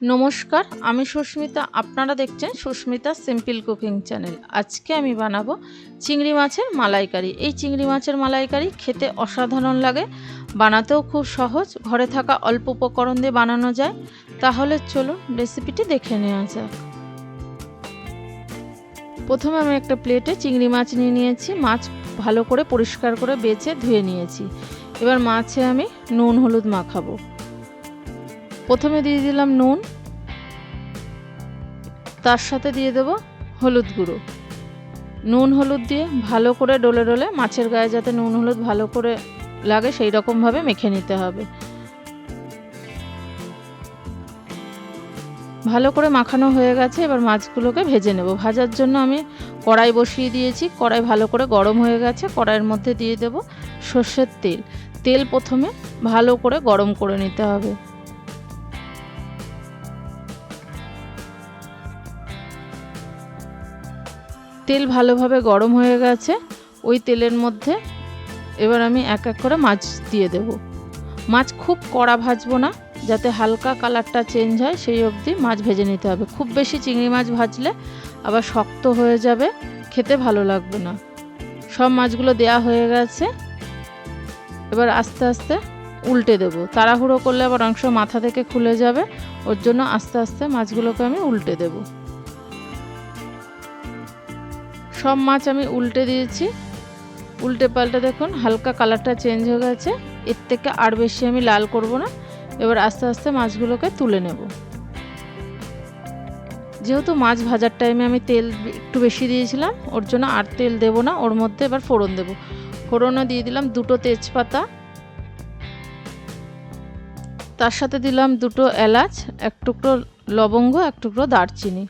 নমস্কার, আমি সুস্মিতা। আপনারা দেখছেন সুস্মিতা সিম্পল কুকিং চ্যানেল আজকে আমি বানাবো চিংড়ি মাছের মালাইকারি। এই চিংড়ি মাছের মালাইকারি খেতে অসাধারণ লাগে, বানাতেও খুব সহজ, ঘরে থাকা অল্প উপকরণ দিয়ে বানানো যায়। তাহলে চলো রেসিপিটি দেখে নেওয়া যাক। প্রথমে আমি একটা প্লেটে চিংড়ি মাছ নিয়ে নিয়েছি। মাছ ভালো করে পরিষ্কার করে বেছে ধুয়ে নিয়েছি। এবার মাছে আমি নুন, হলুদ মাখাবো। প্রথমে দিয়ে দিলাম নুন, তার সাথে দিয়ে দেব হলুদ গুঁড়ো। নুন হলুদ দিয়ে ভালো করে ডলে ডলে, মাছের গায়ে যাতে নুন হলুদ ভালো করে লাগে, সেই রকমভাবে মেখে নিতে হবে। ভালো করে মাখানো হয়ে গেছে, এবার মাছগুলোকে ভেজে নেব। ভাজার জন্য আমি কড়াই বসিয়ে দিয়েছি, কড়াই ভালো করে গরম হয়ে গেছে, কড়াইয়ের মধ্যে দিয়ে দেব সর্ষের তেল। তেল প্রথমে ভালো করে গরম করে নিতে হবে। তেল ভালোভাবে গরম হয়ে গেছে, ওই তেলের মধ্যে এবার আমি এক এক করে মাছ দিয়ে দেব। মাছ খুব কড়া ভাজবো না, যাতে হালকা কালারটা চেঞ্জ হয়, সেই অবধি মাছ ভেজে নিতে হবে। খুব বেশি চিংড়ি মাছ ভাজলে আবার শক্ত হয়ে যাবে, খেতে ভালো লাগবে না। সব মাছগুলো দেয়া হয়ে গেছে। এবার আস্তে আস্তে উল্টে দেব। তাড়াহুড়ো করলে আবার অংশ মাথা থেকে খুলে যাবে, ওর জন্য আস্তে আস্তে মাছগুলোকে আমি উল্টে দেবো। সব মাছ আমি উল্টে দিয়েছি। উল্টে পাল্টে দেখুন, হালকা কালারটা চেঞ্জ হয়ে গেছে। এর থেকে আর বেশি আমি লাল করব না। এবার আস্তে আস্তে মাছগুলোকে তুলে নেব। যেহেতু মাছ ভাজার টাইমে আমি তেল একটু বেশি দিয়েছিলাম, ওর জন্য আর তেল দেব না, ওর মধ্যে এবার ফোড়ন দেব। ফোড়নে দিয়ে দিলাম দুটো তেজপাতা। তার সাথে দিলাম দুটো এলাচ, এক টুকরো লবঙ্গ, এক টুকরো দারচিনি।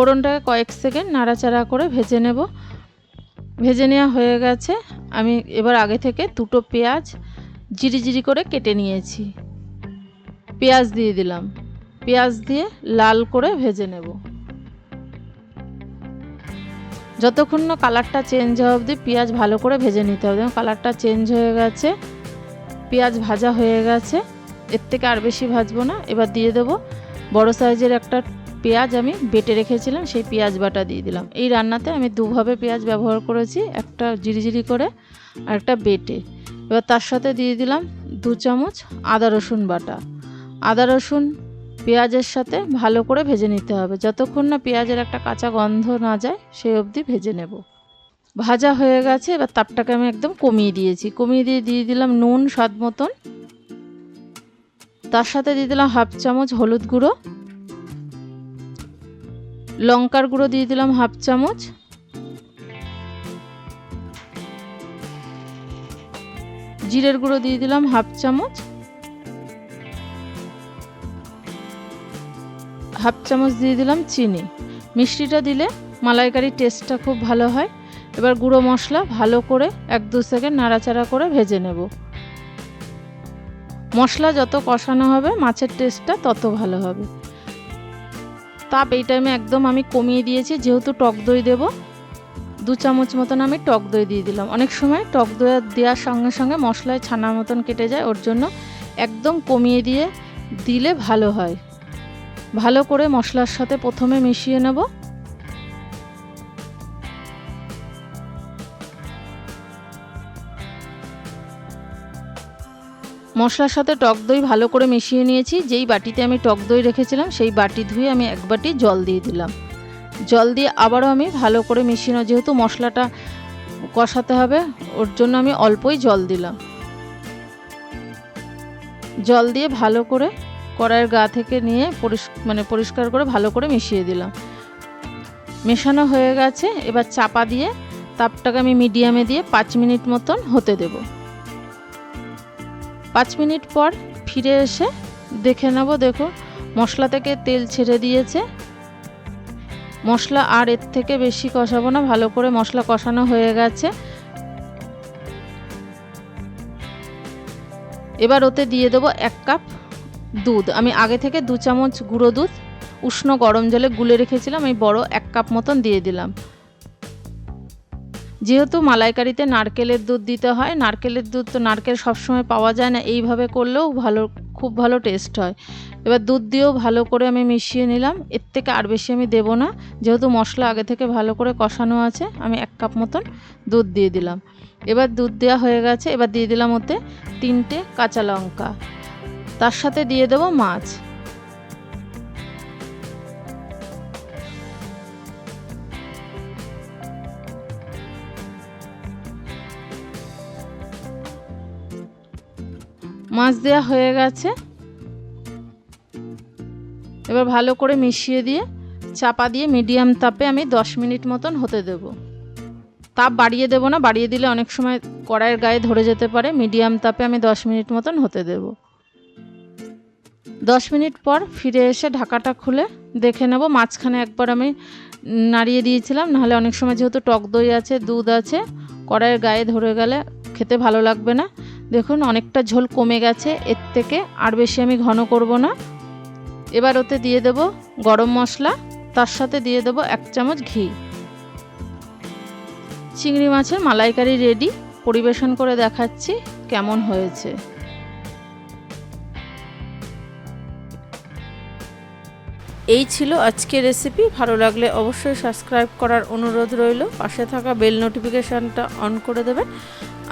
ফোড়নটাকে কয়েক সেকেন্ড নাড়াচাড়া করে ভেজে নেব। ভেজে নেওয়া হয়ে গেছে। আমি এবার আগে থেকে দুটো পেঁয়াজ জিরি জিরি করে কেটে নিয়েছি। পেঁয়াজ দিয়ে দিলাম। পেঁয়াজ দিয়ে লাল করে ভেজে নেব। যতক্ষণ না কালারটা চেঞ্জ হওয়া অবধি পেঁয়াজ ভালো করে ভেজে নিতে হবে। কালারটা চেঞ্জ হয়ে গেছে। পেঁয়াজ ভাজা হয়ে গেছে। এর থেকে আর বেশি ভাজবো না। এবার দিয়ে দেবো বড় সাইজের একটা পেঁয়াজ আমি বেটে রেখেছিলাম, সেই পেঁয়াজ বাটা দিয়ে দিলাম। এই রান্নাতে আমি দুভাবে পেঁয়াজ ব্যবহার করেছি, একটা জিরিজিরি করে আর একটা বেটে। এবার তার সাথে দিয়ে দিলাম দু চামচ আদা রসুন বাটা। আদা রসুন পেঁয়াজের সাথে ভালো করে ভেজে নিতে হবে। যতক্ষণ না পেঁয়াজের একটা কাঁচা গন্ধ না যায়, সেই অবধি ভেজে নেব। ভাজা হয়ে গেছে, এবার তাপটাকে আমি একদম কমিয়ে দিয়েছি। কমিয়ে দিয়ে দিয়ে দিলাম নুন, স্বাদ মতন। তার সাথে দিয়ে দিলাম হাফ চামচ হলুদ গুঁড়ো। লঙ্কার গুঁড়ো দিয়ে দিলাম হাফ চামচ। জিরের গুঁড়ো দিয়ে দিলাম হাফ চামচ। হাফ চামচ দিয়ে দিলাম চিনি। মিষ্টিটা দিলে মালাইকারির টেস্টটা খুব ভালো হয়। এবার গুঁড়ো মশলা ভালো করে এক দু সেকেন্ড নাড়াচাড়া করে ভেজে নেব। মশলা যত কষানো হবে, মাছের টেস্টটা তত ভালো হবে। তাপ এই টাইমে একদম আমি কমিয়ে দিয়েছি, যেহেতু টক দই দেবো, দু চামচ মতন আমি টক দই দিয়ে দিলাম। অনেক সময় টক দই দেওয়ার সঙ্গে সঙ্গে মশলায় ছানা মতন কেটে যায়, ওর জন্য একদম কমিয়ে দিয়ে দিলে ভালো হয়। ভালো করে মশলার সাথে প্রথমে মিশিয়ে নেব। মশলার সাথে টক দই ভালো করে মিশিয়ে নিয়েছি। যেই বাটিতে আমি টক দই রেখেছিলাম, সেই বাটি ধুয়ে আমি এক বাটি জল দিয়ে দিলাম। জল দিয়ে আবারও আমি ভালো করে মিশিয়ে নেব যেহেতু মশলাটা কষাতে হবে, ওর জন্য আমি অল্পই জল দিলাম। জল দিয়ে ভালো করে কড়াইয়ের গা থেকে নিয়ে মানে পরিষ্কার করে ভালো করে মিশিয়ে দিলাম। মেশানো হয়ে গেছে, এবার চাপা দিয়ে তাপটাকে আমি মিডিয়ামে দিয়ে পাঁচ মিনিট মতন হতে দেবো। পাঁচ মিনিট পর ফিরে এসে দেখে নেব, দেখো, মশলা থেকে তেল ছেড়ে দিয়েছে। মশলা আর এর থেকে বেশি কষাবো না, ভালো করে মশলা কষানো হয়ে গেছে। এবার ওতে দিয়ে দেবো এক কাপ দুধ। আমি আগে থেকে দু চামচ গুঁড়ো দুধ, উষ্ণ গরম জলে গুলে রেখেছিলাম, এই বড় এক কাপ মতন দিয়ে দিলাম। যেহেতু মালাইকারিতে নারকেলের দুধ দিতে হয়, নারকেলের দুধ তো নারকেল সবসময় পাওয়া যায় না, এইভাবে করলেও ভালো, খুব ভালো টেস্ট হয়। এবার দুধ দিয়েও ভালো করে আমি মিশিয়ে নিলাম, এর থেকে আর বেশি আমি দেবো না, যেহেতু মশলা আগে থেকে ভালো করে কষানো আছে, আমি এক কাপ মতন দুধ দিয়ে দিলাম। এবার দুধ দেওয়া হয়ে গেছে, এবার দিয়ে দিলাম ওতে তিনটে কাঁচা লঙ্কা। তার সাথে দিয়ে দেবো মাছ। মাছ দেওয়া হয়ে গেছে। এবার ভালো করে মিশিয়ে দিয়ে, চাপা দিয়ে মিডিয়াম তাপে আমি দশ মিনিট মতন হতে দেব। তাপ বাড়িয়ে দেবো না, বাড়িয়ে দিলে অনেক সময় কড়াইয়ের গায়ে ধরে যেতে পারে। মিডিয়াম তাপে আমি দশ মিনিট মতন হতে দেব। দশ মিনিট পর ফিরে এসে ঢাকাটা খুলে দেখে নেব। মাঝখানে একবার আমি নাড়িয়ে দিয়েছিলাম, নাহলে অনেক সময় যেহেতু টক দই আছে, দুধ আছে, কড়াইয়ের গায়ে ধরে গেলে খেতে ভালো লাগবে না। দেখুন, অনেকটা ঝোল কমে গেছে। এর থেকে আর বেশি আমি ঘন করব না। এবার ওতে দিয়ে দেব গরম মশলা। তার সাথে দিয়ে দেব এক চামচ ঘি। চিংড়ি মাছের মালাইকারি রেডি। পরিবেশন করে দেখাচ্ছি কেমন হয়েছে। এই ছিল আজকের রেসিপি ভালো লাগলে অবশ্যই সাবস্ক্রাইব করার অনুরোধ রইল। পাশে থাকা বেল নোটিফিকেশানটা অন করে দেবেন।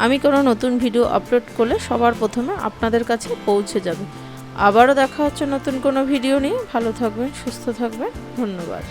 আমি কোনো নতুন ভিডিও আপলোড করলে সবার প্রথমে আপনাদের কাছে পৌঁছে যাবে। আবারও দেখা হচ্ছে নতুন কোনো ভিডিও নিয়ে। ভালো থাকবেন, সুস্থ থাকবেন। ধন্যবাদ।